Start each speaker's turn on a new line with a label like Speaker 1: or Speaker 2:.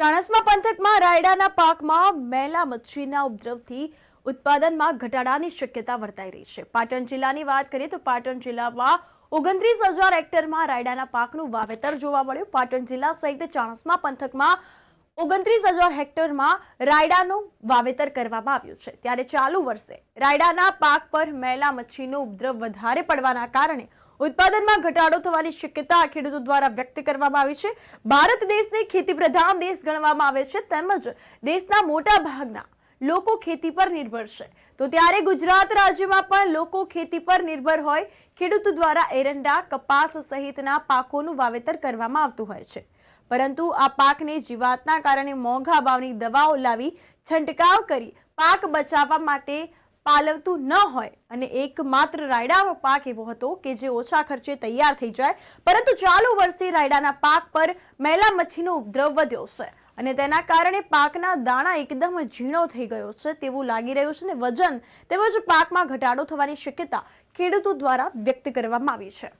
Speaker 1: ચાણસ્મા પંથકમાં રાયડાના પાકમાં મેલા મચ્છીના ઉપદ્રવથી ઉત્પાદનમાં ઘટાડાની શક્યતા વર્તાઈ રહી છે. પાટણ જિલ્લાની વાત કરીએ તો પાટણ જિલ્લામાં ઓગણત્રીસ હજાર હેક્ટરમાં રાયડાના પાકનું વાવેતર જોવા મળ્યું. પાટણ જિલ્લા સહિત ચાણસ્મા પંથકમાં ઓગણત્રીસ હજાર હેક્ટરમાં રાયડાનું વાવેતર કરવામાં આવ્યું છે. ત્યારે ચાલુ વર્ષે રાયડાના પાક પર મેલા મચ્છીનો ઉપદ્રવ વધારે પડવાના કારણે ઉત્પાદનમાં ઘટાડો થવાની શક્યતા ખેડૂતો દ્વારા વ્યક્ત કરવામાં આવી છે. ભારત દેશને ખેતી પ્રધાન દેશ ગણવામાં આવે છે. તેમજ દેશના મોટા ભાગના લોકો ખેતી પર નિર્ભર છે. તો ત્યારે ગુજરાત રાજ્યમાં પણ લોકો ખેતી પર નિર્ભર હોય. ખેડૂતો દ્વારા એરંડા, કપાસ સહિતના પાકોનું વાવેતર કરવામાં આવતું હોય છે. પરંતુ આ પાકને જીવાતના કારણે મોંઘા ભાવની દવાઓ લાવી છંટકાવ કરી પાક બચાવવા માટે પાલવતું ન હોય અને એકમાત્ર રાયડાનો પાક એવો હતો કે જે ઓછા ખર્ચે તૈયાર થઈ જાય. પરંતુ ચાલુ વર્ષે રાયડાના પાક પર મેલા મચ્છીનો ઉપદ્રવ વધ્યો છે. અને તેના કારણે પાકના દાણા એકદમ ઝીણો થઈ ગયો છે તેવું લાગી રહ્યું છે અને વજન તેમજ પાકમાં ઘટાડો થવાની શક્યતા ખેડૂતો દ્વારા વ્યક્ત કરવામાં આવી છે.